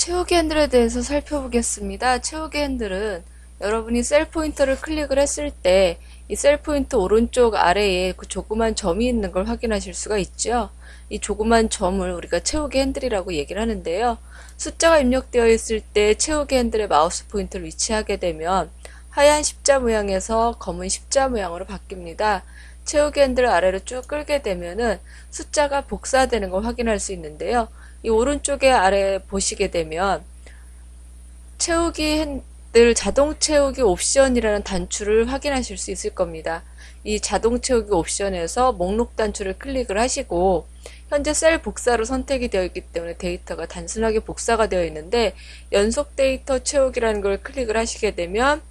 채우기 핸들에 대해서 살펴보겠습니다. 채우기 핸들은 여러분이 셀 포인터를 클릭을 했을 때 이 셀 포인터 오른쪽 아래에 그 조그만 점이 있는 걸 확인하실 수가 있죠. 이 조그만 점을 우리가 채우기 핸들이라고 얘기를 하는데요. 숫자가 입력되어 있을 때 채우기 핸들의 마우스 포인터를 위치하게 되면 하얀 십자 모양에서 검은 십자 모양으로 바뀝니다. 채우기 핸들 아래로 쭉 끌게 되면은 숫자가 복사되는 걸 확인할 수 있는데요. 이 오른쪽에 아래 보시게 되면 채우기 핸들 자동 채우기 옵션이라는 단추를 확인하실 수 있을 겁니다. 이 자동 채우기 옵션에서 목록 단추를 클릭을 하시고 현재 셀 복사로 선택이 되어 있기 때문에 데이터가 단순하게 복사가 되어 있는데 연속 데이터 채우기라는 걸 클릭을 하시게 되면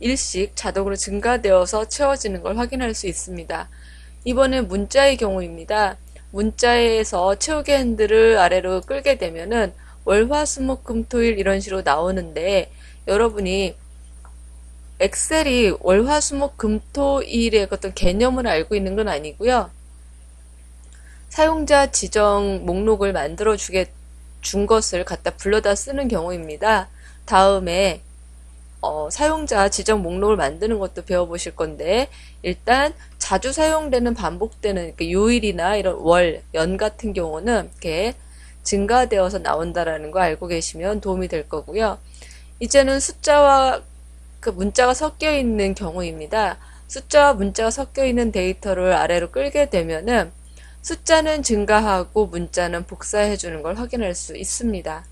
일씩 자동으로 증가되어서 채워지는 걸 확인할 수 있습니다. 이번엔 문자의 경우입니다. 문자에서 채우기 핸들을 아래로 끌게 되면은 월화수목금토일 이런 식으로 나오는데 여러분이 엑셀이 월화수목금토일의 어떤 개념을 알고 있는 건 아니고요. 사용자 지정 목록을 만들어 주게 준 것을 갖다 불러다 쓰는 경우입니다. 다음에 어, 사용자 지정 목록을 만드는 것도 배워보실 건데 일단 자주 사용되는 반복되는 요일이나 이런 월, 연 같은 경우는 이렇게 증가되어서 나온다라는 거 알고 계시면 도움이 될 거고요. 이제는 숫자와 그 문자가 섞여 있는 경우입니다. 숫자와 문자가 섞여 있는 데이터를 아래로 끌게 되면은 숫자는 증가하고 문자는 복사해 주는 걸 확인할 수 있습니다.